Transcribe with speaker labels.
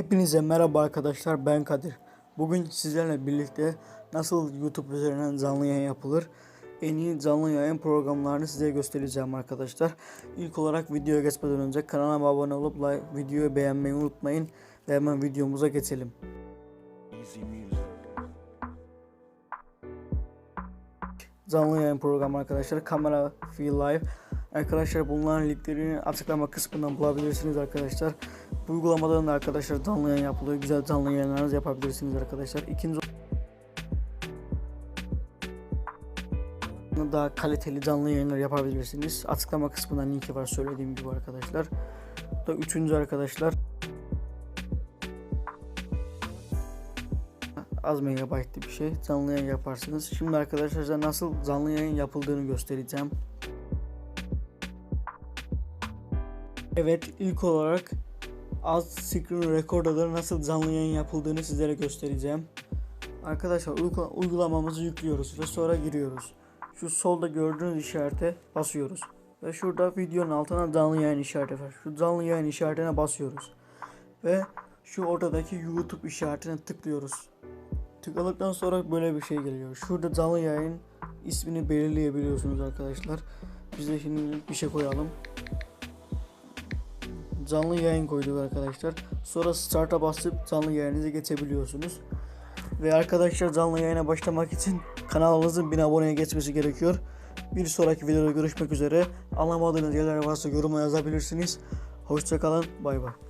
Speaker 1: Hepinize merhaba arkadaşlar ben Kadir. Bugün sizlerle birlikte nasıl YouTube üzerinden canlı yayın yapılır en iyi canlı yayın programlarını size göstereceğim arkadaşlar. İlk olarak videoya geçmeden önce kanalıma abone olup like, videoyu beğenmeyi unutmayın ve hemen videomuza geçelim. Canlı yayın programı arkadaşlar Kamera Feel Live. Arkadaşlar bunların linklerini açıklama kısmından bulabilirsiniz arkadaşlar. Bu uygulamadan da arkadaşlar canlı yayın yapılıyor. Güzel canlı yayınlarınızı yapabilirsiniz arkadaşlar. İkinci daha kaliteli canlı yayınlar yapabilirsiniz. Açıklama kısmından linki var söylediğim gibi arkadaşlar. Da üçüncü arkadaşlar. Az megabaytlı bir şey. Canlı yayın yaparsınız. Şimdi arkadaşlar nasıl canlı yayın yapıldığını göstereceğim. Evet ilk olarak az screen recorder'da nasıl canlı yayın yapıldığını sizlere göstereceğim. Arkadaşlar uygula- uygulamamızı yüklüyoruz ve sonra giriyoruz. Şu solda gördüğünüz işarete basıyoruz. Ve şurada videonun altına canlı yayın işareti var. Şu canlı yayın işaretine basıyoruz. Ve şu ortadaki YouTube işaretine tıklıyoruz. Tıkladıktan sonra böyle bir şey geliyor. Şurada canlı yayın ismini belirleyebiliyorsunuz arkadaşlar. Biz de şimdi bir şey koyalım. Canlı yayın koyduk arkadaşlar. Sonra start'a basıp canlı yayınınızı geçebiliyorsunuz. Ve arkadaşlar canlı yayına başlamak için kanalımızın 1000 aboneye geçmesi gerekiyor. Bir sonraki videoda görüşmek üzere. Anlamadığınız yerler varsa yoruma yazabilirsiniz. Hoşçakalın. Bay bay.